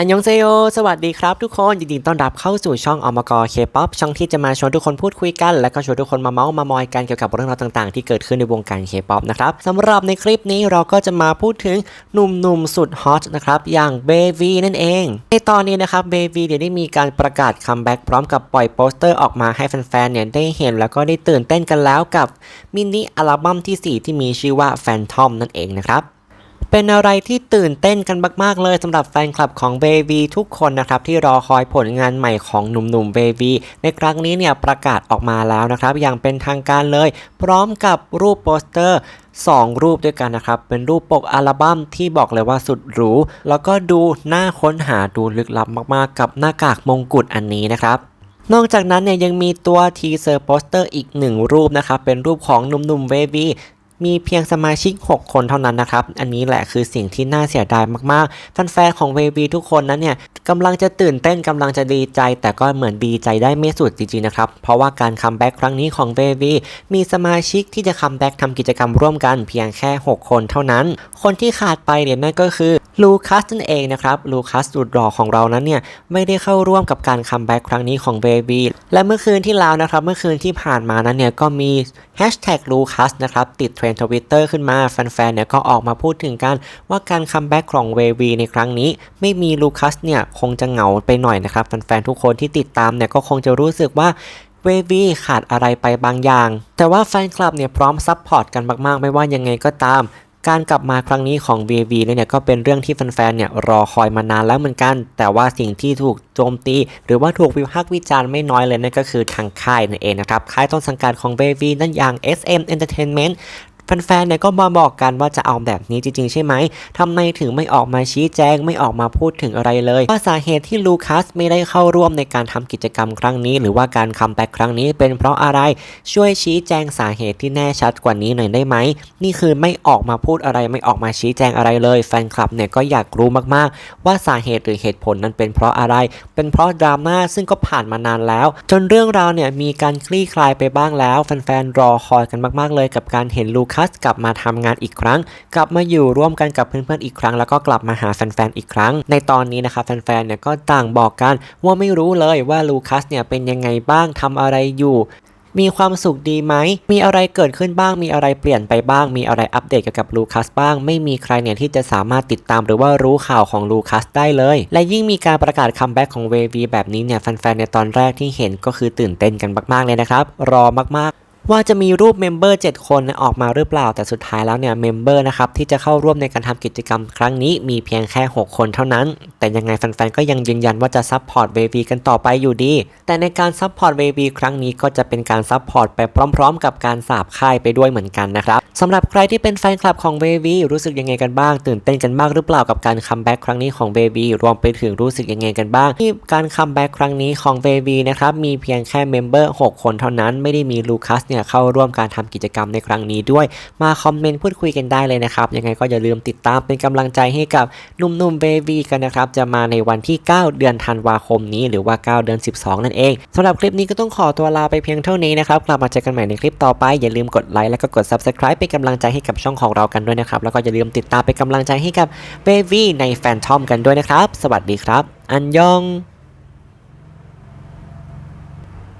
อันยองเซโย สวัสดีครับทุกคน ยินดีต้อนรับเข้าสู่ช่องอมกเคป๊อปช่องที่จะมาชวนทุกคนพูดคุยกัน และก็ชวนทุกคนมาเมาส์มามอยกันเกี่ยวกับเรื่องราวต่างๆ ที่เกิดขึ้นในวงการเคป๊อปนะครับสำหรับในคลิปนี้เราก็จะมาพูดถึงหนุ่มๆสุดฮอตนะครับอย่างเบวีนั่นเอง ในตอนนี้นะครับเบวีเดี๋ยวได้มีการประกาศคัมแบ็กพร้อมกับปล่อยโปสเตอร์ออกมาให้แฟนๆเนี่ยได้เห็นแล้วก็ได้ตื่นเต้นกันแล้วกับมินิอัลบั้มที่ 4 ที่มีชื่อว่า Phantom นั่นเองนะครับ เป็นอะไรที่ตื่นเต้นกันมาก ๆ เลยสำหรับแฟนคลับของ Baby ทุกคนนะครับที่รอคอยผลงานใหม่ของหนุ่มๆ Baby ในครั้งนี้เนี่ยประกาศออกมาแล้วนะครับ อย่างเป็นทางการเลย พร้อมกับรูปโปสเตอร์ 2 รูปด้วยกันนะครับ เป็นรูปปกอัลบั้มที่บอกเลยว่าสุดหรู แล้วก็ดูน่าค้นหาดูลึกลับมากๆ กับหน้ากากมงกุฎอันนี้นะครับนอกจากนั้นเนี่ยยังมีตัวทีเซอร์โปสเตอร์อีกหนึ่งรูปนะครับ เป็นรูปของหนุ่มๆเววี มีเพียงสมาชิก 6 คนเท่านั้นนะครับ อันนี้แหละคือสิ่งที่น่าเสียดายมากๆแฟนๆของเววีทุกคนนั้นเนี่ยกำลังจะตื่นเต้นกำลังจะดีใจ แต่ก็เหมือนดีใจได้ไม่สุดจริงๆนะครับ เพราะว่าการคัมแบ็กครั้งนี้ของเววีมีสมาชิกที่จะคัมแบ็กทำกิจกรรมร่วมกันเพียงแค่ 6 คนเท่านั้น คนที่ขาดไปเนี่ยนั่นก็คือลูคัสนั่นเองนะครับลูคัสสุดหล่อของเรานั้นเนี่ยไม่ได้เข้าร่วมกับการคัมแบ็กครั้งนี้ของเบบีและเมื่อคืนที่แล้วนะครับเมื่อคืนที่ผ่านมานั้นเนี่ยก็มีแฮชแท็กลูคัสนะครับติดเทรนทวิตเตอร์ขึ้นมาแฟนๆเนี่ยก็ออกมาพูดถึงกันว่าการคัมแบ็กของเวบีในครั้งนี้ ไม่มีลูคัสเนี่ยคงจะเหงาไปหน่อยนะครับแฟนๆทุกคนที่ติดตามเนี่ยก็คงจะรู้สึกว่าเววีขาดอะไรไปบางอย่าง แต่ว่าแฟนคลับเนี่ยพร้อมซัพพอร์ตกันมากๆ ไม่ว่ายังไงก็ตามการกลับมาครั้งนี้ของ VV เนี่ยก็เป็นเรื่องที่แฟนๆ เนี่ยรอคอยมานานแล้วเหมือนกัน แต่ว่าสิ่งที่ถูกโจมตี หรือว่าถูกวิพากษ์วิจารณ์ไม่น้อยเลยนั่นก็คือทางค่ายนั่นเองนะครับ ค่ายต้นสังกัดของ VV นั่นอย่าง SM Entertainment แฟนๆเนี่ยก็มาบอกกันว่าจะเอาแบบนี้จริงๆ ใช่ไหมทำไมถึงไม่ออกมาชี้แจงไม่ออกมาพูดถึงอะไรเลย ว่าสาเหตุที่ลูคัสไม่ได้เข้าร่วมในการทำกิจกรรมครั้งนี้ หรือว่าการคัมแบ็กครั้งนี้เป็นเพราะอะไรช่วยชี้แจงสาเหตุที่แน่ชัดกว่านี้หน่อยได้ไหมนี่คือไม่ออกมาพูดอะไรไม่ออกมาชี้แจงอะไรเลย แฟนคลับเนี่ยก็อยากรู้มากๆ ว่าสาเหตุหรือเหตุผลนั้นเป็นเพราะอะไร เป็นเพราะดราม่าซึ่งก็ผ่านมานานแล้ว จนเรื่องราวเนี่ยมีการคลี่คลายไปบ้างแล้วแฟนๆรอคอยกันมาก ๆ เลยกับการเห็นลูคัสกลับมาทำงานอีกครั้ง กลับมาอยู่ร่วมกันกับเพื่อนๆอีกครั้ง แล้วก็กลับมาหาแฟนๆอีกครั้ง ในตอนนี้นะครับแฟนๆเนี่ยก็ต่างบอกกันว่าไม่รู้เลยว่าลูคัสเนี่ยเป็นยังไงบ้างทำอะไรอยู่มีความสุขดีไหม มีอะไรเกิดขึ้นบ้าง มีอะไรเปลี่ยนไปบ้าง มีอะไรอัปเดตเกี่ยวกับลูคัสบ้าง ไม่มีใครเนี่ยที่จะสามารถติดตามหรือว่ารู้ข่าวของลูคัสได้เลย และยิ่งมีการประกาศคัมแบ็กของเววีแบบนี้เนี่ยแฟนๆในตอนแรกที่เห็นก็คือตื่นเต้นกันมากๆเลยนะครับ รอมากๆ ว่าจะมีรูปเมมเบอร์7คนออกมาหรือเปล่า แต่สุดท้ายแล้วเนี่ยเมมเบอร์นะครับที่จะเข้าร่วมในการทำกิจกรรมครั้งนี้มีเพียงแค่ 6 คนเท่านั้น แต่ยังไงแฟนๆก็ยังยืนยันว่าจะซัพพอร์ตเววีกันต่อไปอยู่ดี แต่ในการซัพพอร์ตเววีครั้งนี้ก็จะเป็นการซัพพอร์ตไปพร้อม ๆ กับการสาบค่ายไปด้วยเหมือนกันนะครับสำหรับใครที่เป็นแฟนคลับของเววีรู้สึกยังไงกันบ้าง ตื่นเต้นกันมากหรือเปล่ากับการคัมแบ็กครั้งนี้ของเววีรวมไปถึงรู้สึกยังไงกันบ้าง ที่การคัมแบ็กครั้งนี้ของเววีนะครับมีเพียงแค่เมมเบอร์6คนเท่านั้นไม่ได้มีลูคัสเนี่ยเข้าร่วมการทำกิจกรรมในครั้งนี้ด้วย มาคอมเมนต์พูดคุยกันได้เลยนะครับ ยังไงก็อย่าลืมติดตามเป็นกำลังใจให้กับหนุ่มๆเบบีกันนะครับ จะมาในวันที่ 9 เดือนธันวาคมนี้หรือว่า 9 เดือน 12 นั่นเองสำหรับคลิปนี้ก็ต้องขอตัวลาไปเพียงเท่านี้นะครับกลับมาเจอกันใหม่ในคลิปต่อไปอย่าลืมกดไลค์แล้วก็กด subscribe เป็นกำลังใจให้กับช่องของเรากันด้วยนะครับ แล้วก็อย่าลืมติดตามเป็นกำลังใจให้กับเบบีในแฟนทอมกันด้วยนะครับ สวัสดีครับ อันยอง